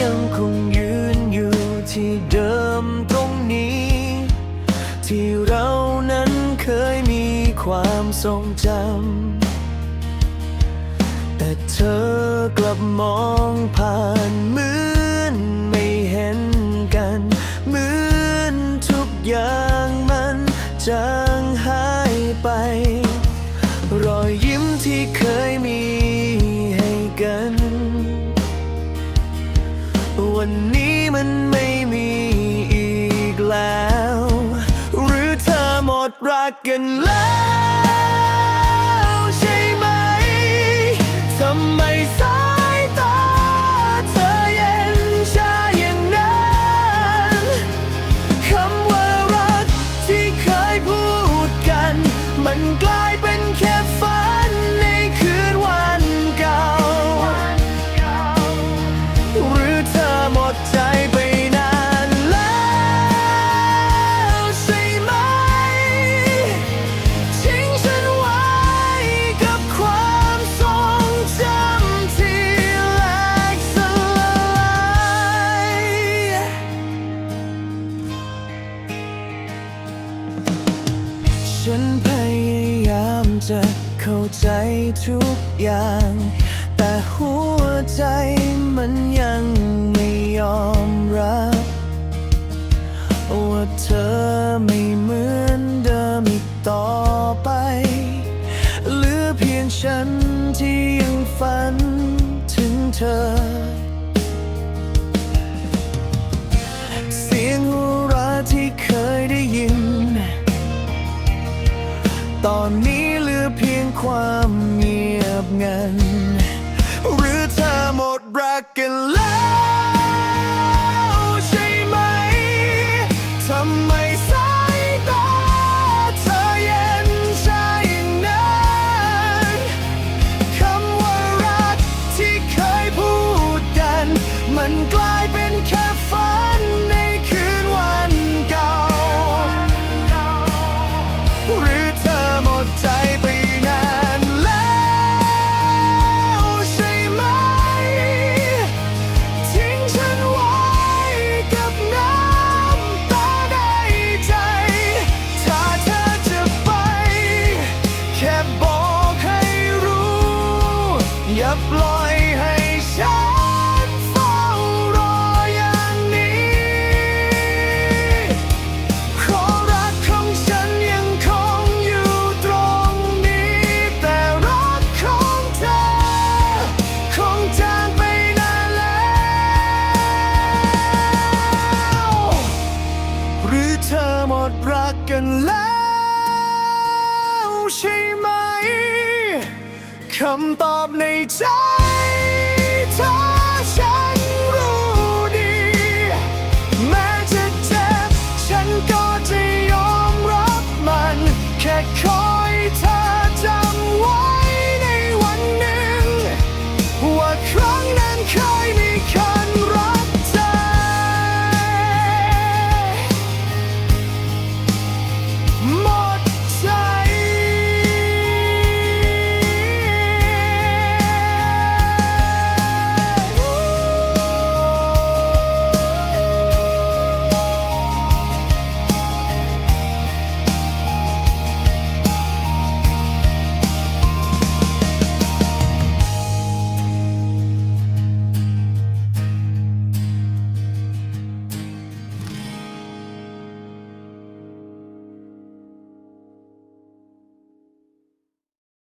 ยังคงยืนอยู่ที่เดิมตรงนี้ ที่เรานั้นเคยมีความทรงจำแต่เธอกลับมองผ่านมือ รักกันแล้ว ฉันพยายามจะเข้าใจทุกอย่าง แต่หัวใจมันยังไม่ยอมรับ ว่าเธอไม่เหมือนเดิมอีกต่อไป เหลือเพียงฉันที่ยังฝันถึงเธอ ตอนนี้เหลือเพียงความเงียบงัน หรือเธอหมดรักกันแล้ว นแล้วใช่ไหมคำตอบในใจเธอ